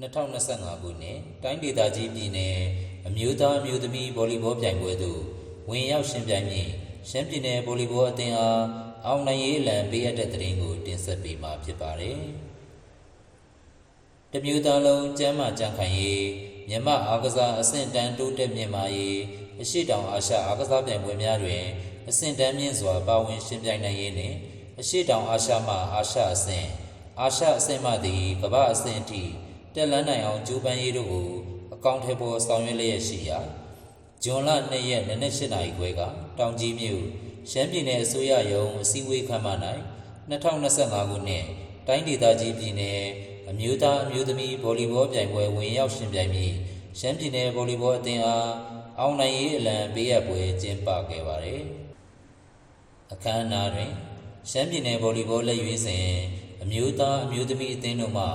2025ခုနှစ်တိုင်းဒေသကြီးပြည်နယ်အမျိုးသားအမျိုးသမီးဗော်လီဘောပြိုင်ပွဲသို့ဝင်ရောက်ရှင်ပြိုင်မည့်ရှမ်းပြည်နယ်ဗော်လီဘောအသင်းအားအောင်နိုင်ရေးလံပေးအပ်တဲ့သတင်းကိုတင်ဆက်ပေးမှာဖြစ်ပါတယ်။တမျိုးသားလုံးကျမ်းမာကြံ့ခိုင်ရေးမြမအားကစားအဆင့်တန်းတိုးတက်မြင့်မာရေးအရှိတောင်အာရှအားကစားပြိုင်ပွဲများတွင်အဆင့်တန်းမြင့်စွာပါဝင်ရှင်ပြိုင်နိုင်ရေးနှင့်အရှိတောင်အာရှမှအာရှအဆင့်အာရှအဆင့်မှသည်ကမ္ဘာအဆင့်အထိ တက်လန်းနိုင်အောင်ကြိုးပမ်းရေးတို့ကိုအကောင့်ထဲပေါ်ဆောင်ရွက်လျက်ရှိရာဂျွန်လ2ရက်နနက်8နာရီခွဲကတောင်ကြီးမြို့ရှမ်းပြည်နယ်အစိုးရရုံးအစည်းအဝေးခန်းမ၌2025ခုနှစ်တိုင်းဒေသကြီးပြည်နယ်အမျိုးသားအမျိုးသမီးဗော်လီဘောပြိုင်ပွဲဝင်ရောက်ရှင်ပြိုင်ပြီးရှမ်းပြည်နယ်ဗော်လီဘောအသင်းအားအောင်နိုင်ရေးအလံပေးအပ်ပွဲကျင်းပခဲ့ပါတယ်အခမ်းအနားတွင်ရှမ်းပြည်နယ်ဗော်လီဘောလက်ရွေးစဉ်အမျိုးသားအမျိုးသမီးအသင်းတို့မှ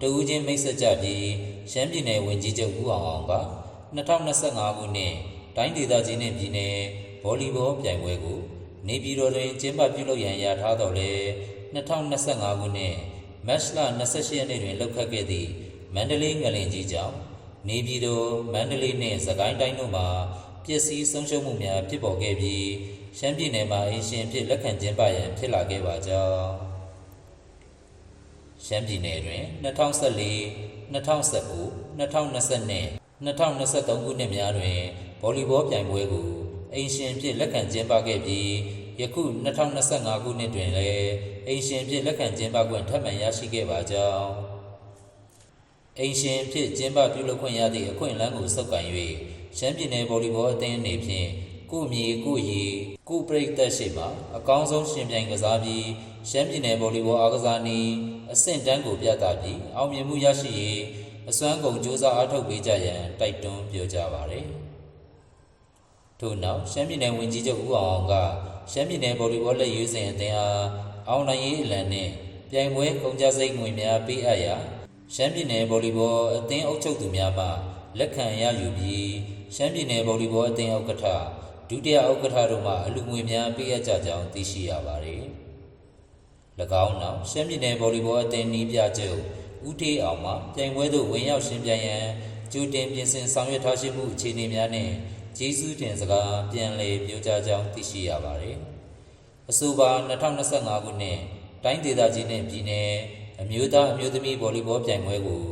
တဦးချင်းမိတ်ဆက်ကြပြီးရှမ်းပြည်နယ်ဝင်ကြီးချုပ်ဦးအောင်အောင်က2025ခုနှစ်တိုင်းဒေသကြီးနှင့်ပြည်နယ်ဗော်လီဘောပြိုင်ပွဲကိုနေပြည်တော်တွင်ကျင်းပပြုလုပ်ရန်ရထားတော်လဲ2025ခုနှစ်မတ်လ28ရက်နေ့တွင်လှုပ်ခတ်ခဲ့သည့်မန္တလေးငလင်ကြီးကြောင့်နေပြည်တော်မန္တလေးနှင့်စကိုင်းတိုင်းတို့မှာပျက်စီးဆုံးရှုံးမှုများဖြစ်ပေါ်ခဲ့ပြီးရှမ်းပြည်နယ်မှာအင်ရှင်ဖြစ်လက်ခံကျင်းပရန်ဖြစ်လာခဲ့ပါကြောင်း ရှမ်းပြည်နယ်တွင်2014 2019 2020 2023ခုနှစ်များတွင်ဗော်လီဘောပြိုင်ပွဲကိုအင်ရှင်ဖြစ်လက်ခံကျင်းပခဲ့ပြီးယခု2025ခုနှစ်တွင်လည်းအင်ရှင်ဖြစ်လက်ခံကျင်းပခွင့်ထပ်မံရရှိခဲ့ပါကြောင်းအင်ရှင်ဖြစ်ကျင်းပပြုလုပ်ခွင့်ရသည့်အခွင့်အလမ်းကိုစုပ်ကိုင်၍ရှမ်းပြည်နယ်ဗော်လီဘောအသင်းအနေဖြင့် ကိုမြေကိုရီကိုပရိသတ်ရှိမှအကောင်းဆုံးရှင်ပြိုင်ကစားပြီးရှမ်းပြည်နယ်ဗော်လီဘောအားကစားနည်းအဆင့်တန်းကိုပြသပြီးအောင်မြင်မှုရရှိရေးအစွမ်းကုန်စ조사အားထုတ်ပေးကြရန်တိုက်တွန်းပြောကြားပါရယ်ထို့နောက်ရှမ်းပြည်နယ်ဝန်ကြီးချုပ်ဦးအောင်အောင်ကရှမ်းပြည်နယ်ဗော်လီဘောလက်ရွေးစင်အသင်းအားအောင်နိုင်ရေးအလံနှင့်ပြိုင်ပွဲကုန်ကြစိတ်ငွေများပေးအပ်ရာရှမ်းပြည်နယ်ဗော်လီဘောအသင်းအုပ်ချုပ်သူများမှလက်ခံရယူပြီးရှမ်းပြည်နယ်ဗော်လီဘောအသင်းဥက္ကဋ္ဌ ဒုတိယဥက္ကဋ္ဌတို့မှအလူငွေများပေးအပ်ကြကြောင်းသိရှိရပါသည်၎င်းနောက်ရှမ်းပြည်နယ်ဗော်လီဘောအသင်းနီးပြချုပ်ဦးထေးအောင်မှပြိုင်ပွဲသို့ဝင်ရောက်ရှင်ပြိုင်ရန်ကြိုတင်ပြင်ဆင်ဆောင်ရွက်ထားရှိမှုအခြေအနေများနှင့်ကျေးဇူးတင်စကားပြန်လည်ပြောကြားကြောင်းသိရှိရပါသည်အဆိုပါ2025ခုနှစ်တိုင်းဒေသကြီးနှင့်ပြည်နယ်အမျိုးသားအမျိုးသမီးဗော်လီဘောပြိုင်ပွဲကို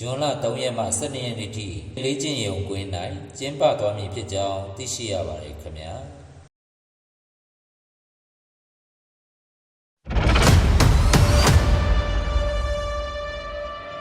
ဇွန်လ3ရက်မှ12ရက်နေ့ထိလေးကျင်းရုံကွင်း၌ကျင်းပသွားမည်ဖြစ်ကြောင်းသိရှိရပါတယ်ခင်ဗျာ